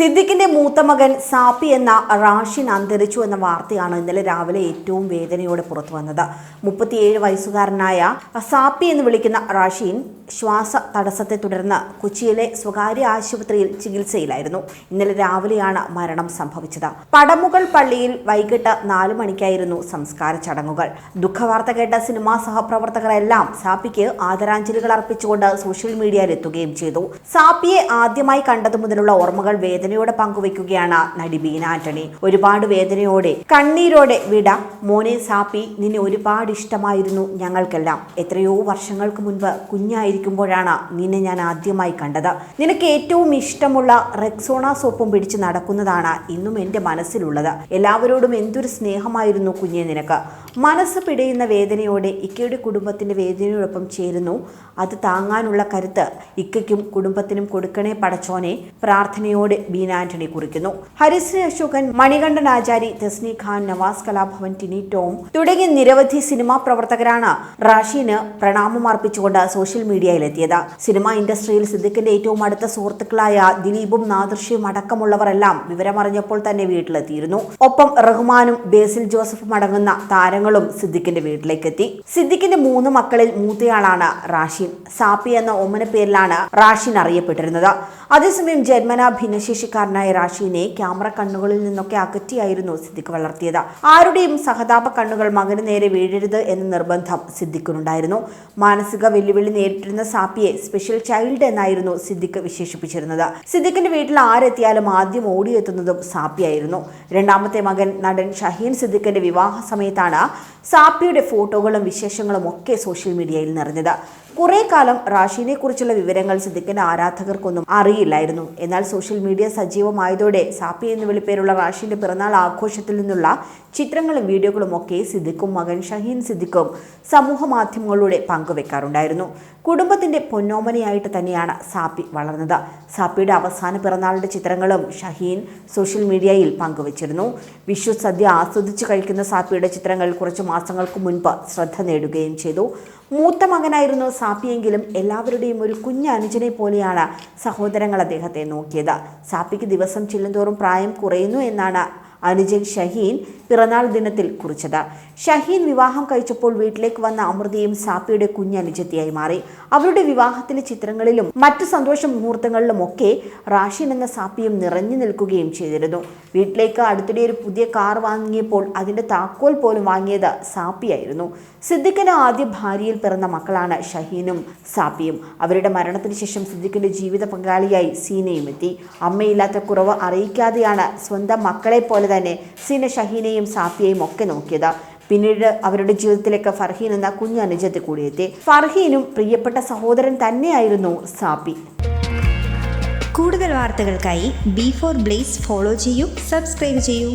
സിദ്ദിഖിന്റെ മൂത്ത മകൻ സാപ്പി എന്ന റാഷിൻ അന്തരിച്ചു എന്ന വാർത്തയാണ് ഇന്നലെ രാവിലെ ഏറ്റവും വേദനയോടെ പുറത്തു വന്നത്. മുപ്പത്തിയേഴ് വയസ്സുകാരനായ സാപ്പി എന്ന് വിളിക്കുന്ന റാഷിൻ ശ്വാസ തടസ്സത്തെ തുടർന്ന് കൊച്ചിയിലെ സ്വകാര്യ ആശുപത്രിയിൽ ചികിത്സയിലായിരുന്നു. ഇന്നലെ രാവിലെയാണ് മരണം സംഭവിച്ചത്. പടമുകൾ പള്ളിയിൽ വൈകിട്ട് നാലു മണിക്കായിരുന്നു സംസ്കാര ചടങ്ങുകൾ. ദുഃഖവാർത്ത കേട്ട സിനിമാ സഹപ്രവർത്തകരെല്ലാം സാപ്പിക്ക് ആദരാഞ്ജലികൾ അർപ്പിച്ചുകൊണ്ട് സോഷ്യൽ മീഡിയയിൽ എത്തുകയും ചെയ്തു. സാപ്പിയെ ആദ്യമായി കണ്ടതു മുതലുള്ള ഓർമ്മകൾ വേദനയോടെ പങ്കുവയ്ക്കുകയാണ് നടി ബീന ആന്റണി. ഒരുപാട് വേദനയോടെ കണ്ണീരോടെ വിട മോനെ സാപ്പി നിന്നെ ഒരുപാട് ഇഷ്ടമായിരുന്നു ഞങ്ങൾക്കെല്ലാം. എത്രയോ വർഷങ്ങൾക്ക് മുൻപ് കുഞ്ഞായിരിക്കുമ്പോഴാണ് നിന്നെ ഞാൻ ആദ്യമായി കണ്ടത്. നിനക്ക് ഏറ്റവും ഇഷ്ടമുള്ള റെക്സോണ സോപ്പും പിടിച്ച് നടക്കുന്നതാണ് ഇന്നും എന്റെ മനസ്സിലുള്ളത്. എല്ലാവരോടും എന്തൊരു സ്നേഹമായിരുന്നു കുഞ്ഞെ നിനക്ക്. മനസ്സ് പിടയുന്ന വേദനയോടെ ഇക്കയുടെ കുടുംബത്തിന്റെ വേദനയോടൊപ്പം ചേരുന്നു. അത് താങ്ങാനുള്ള കരുത്ത് ഇക്കയ്ക്കും കുടുംബത്തിനും കൊടുക്കണേ പടച്ചോനെ പ്രാർത്ഥനയോടെ ബീന ആന്റണി കുറിക്കുന്നു. ഹരിശ്രീ അശോകൻ മണികണ്ഠൻ ആചാരി തസ്നി ഖാൻ നവാസ് കലാഭവൻ ടിനി ടോം തുടങ്ങിയ നിരവധി സിനിമാ പ്രവർത്തകരാണ് റാഷീന് പ്രണാമം അർപ്പിച്ചുകൊണ്ട് സോഷ്യൽ മീഡിയയിലെത്തിയത്. സിനിമാ ഇൻഡസ്ട്രിയിൽ സിദ്ദിഖിന്റെ ഏറ്റവും അടുത്ത സുഹൃത്തുക്കളായ ദിലീപും നാദൃശ്യവും അടക്കമുള്ളവരെല്ലാം വിവരമറിഞ്ഞപ്പോൾ തന്നെ വീട്ടിലെത്തിയിരുന്നു. ഒപ്പം റഹ്മാനും ബേസിൽ ജോസഫും അടങ്ങുന്ന താരങ്ങളും സിദ്ദിഖിന്റെ വീട്ടിലേക്കെത്തി. സിദ്ദിഖിന്റെ മൂന്ന് മക്കളിൽ മൂത്തയാളാണ് റാഷിൻ. സാപ്പി എന്ന ഒമ്മന പേരിലാണ് റാഷിൻ അറിയപ്പെട്ടിരുന്നത്. അതേസമയം ജന്മന ഭിന്നശേഷിക്കാരനായ റാഷിനെ ക്യാമറ കണ്ണുകളിൽ നിന്നൊക്കെ അകറ്റിയായിരുന്നു സിദ്ദിഖ് വളർത്തിയത്. ആരുടെയും സഹതാപ കണ്ണുകൾ മകന് നേരെ വീഴരുത് എന്ന നിർബന്ധം സിദ്ദിഖിനുണ്ടായിരുന്നു. മാനസിക വെല്ലുവിളി നേരിട്ടിരുന്ന സാപ്പിയെ സ്പെഷ്യൽ ചൈൽഡ് എന്നായിരുന്നു സിദ്ദിഖ് വിശേഷിപ്പിച്ചിരുന്നത്. സിദ്ദിഖിന്റെ വീട്ടിൽ ആരെത്തിയാലും ആദ്യം ഓടിയെത്തുന്നതും സാപ്പിയായിരുന്നു. രണ്ടാമത്തെ മകൻ നടൻ ഷഹീൻ സിദ്ദിഖിന്റെ വിവാഹ സമയത്താണ് സാപ്പിയുടെ ഫോട്ടോകളും വിശേഷങ്ങളും ഒക്കെ സോഷ്യൽ മീഡിയയിൽ നിറഞ്ഞത്. കുറെ കാലം റാഷിനെ കുറിച്ചുള്ള വിവരങ്ങൾ സിദ്ദിഖിന്റെ ആരാധകർക്കൊന്നും അറിയില്ലായിരുന്നു. എന്നാൽ സോഷ്യൽ മീഡിയ സജീവമായതോടെ സാപ്പി എന്ന് വിളിപ്പേരുള്ള റാഷിന്റെ പിറന്നാൾ ആഘോഷത്തിൽ നിന്നുള്ള ചിത്രങ്ങളും വീഡിയോകളും ഒക്കെ സിദ്ദിഖും മകൻ ഷഹീൻ സിദ്ദിഖും സമൂഹ മാധ്യമങ്ങളിലൂടെ പങ്കുവെക്കാറുണ്ടായിരുന്നു. കുടുംബത്തിന്റെ പൊന്നോമനയായിട്ട് തന്നെയാണ് സാപ്പി വളർന്നത്. സാപ്പിയുടെ അവസാന പിറന്നാളിന്റെ ചിത്രങ്ങളും ഷഹീൻ സോഷ്യൽ മീഡിയയിൽ പങ്കുവച്ചിരുന്നു. വിഷു സദ്യ ആസ്വദിച്ച് കഴിക്കുന്ന സാപ്പിയുടെ ചിത്രങ്ങൾ കുറച്ച് മാസങ്ങൾക്ക് മുൻപ് ശ്രദ്ധ നേടുകയും ചെയ്തു. മൂത്ത മകനായിരുന്നു സാപ്പിയെങ്കിലും എല്ലാവരുടെയും ഒരു കുഞ്ഞ് അനുജനെ പോലെയാണ് സഹോദരങ്ങൾ അദ്ദേഹത്തെ നോക്കിയത്. സാപ്പിക്ക് ദിവസം ചെല്ലുന്തോറും പ്രായം കുറയുന്നു എന്നാണ് അനുജൻ ഷഹീൻ പിറന്നാൾ ദിനത്തിൽ കുറിച്ചത്. ഷഹീൻ വിവാഹം കഴിച്ചപ്പോൾ വീട്ടിലേക്ക് വന്ന അമൃതയും സാപ്പിയുടെ കുഞ്ഞനുജത്തിയായി മാറി. അവരുടെ വിവാഹത്തിലെ ചിത്രങ്ങളിലും മറ്റു സന്തോഷ മുഹൂർത്തങ്ങളിലുമൊക്കെ റാഷിൻ എന്ന സാപ്പിയും നിറഞ്ഞു നിൽക്കുകയും ചെയ്തിരുന്നു. വീട്ടിലേക്ക് അടുത്തിടെ ഒരു പുതിയ കാർ വാങ്ങിയപ്പോൾ അതിന്റെ താക്കോൽ പോലും വാങ്ങിയത് സാപ്പിയായിരുന്നു. സിദ്ദിഖിന് ആദ്യ ഭാര്യയിൽ പിറന്ന മക്കളാണ് ഷഹീനും സാപ്പിയും. അവരുടെ മരണത്തിന് ശേഷം സിദ്ദിഖിന്റെ ജീവിത പങ്കാളിയായി സീനയും എത്തി. അമ്മയില്ലാത്ത കുറവ് അറിയിക്കാതെയാണ് സ്വന്തം മക്കളെ പോലെ തന്നെ സീന ഷഹീനെയും സാഫിയെയും ഒക്കെ നോക്കിയത്. പിന്നീട് അവരുടെ ജീവിതത്തിലേക്ക് ഫർഹീൻ എന്ന കുഞ്ഞു അനുജത്ത് കൂടിയെത്തി. ഫർഹീനും പ്രിയപ്പെട്ട സഹോദരൻ തന്നെയായിരുന്നു സാപ്പി കൂടുതൽ വാർത്തകൾക്കായി ബി ഫോർ ബ്ലേസ് ഫോളോ ചെയ്യൂ സബ്സ്ക്രൈബ് ചെയ്യൂ.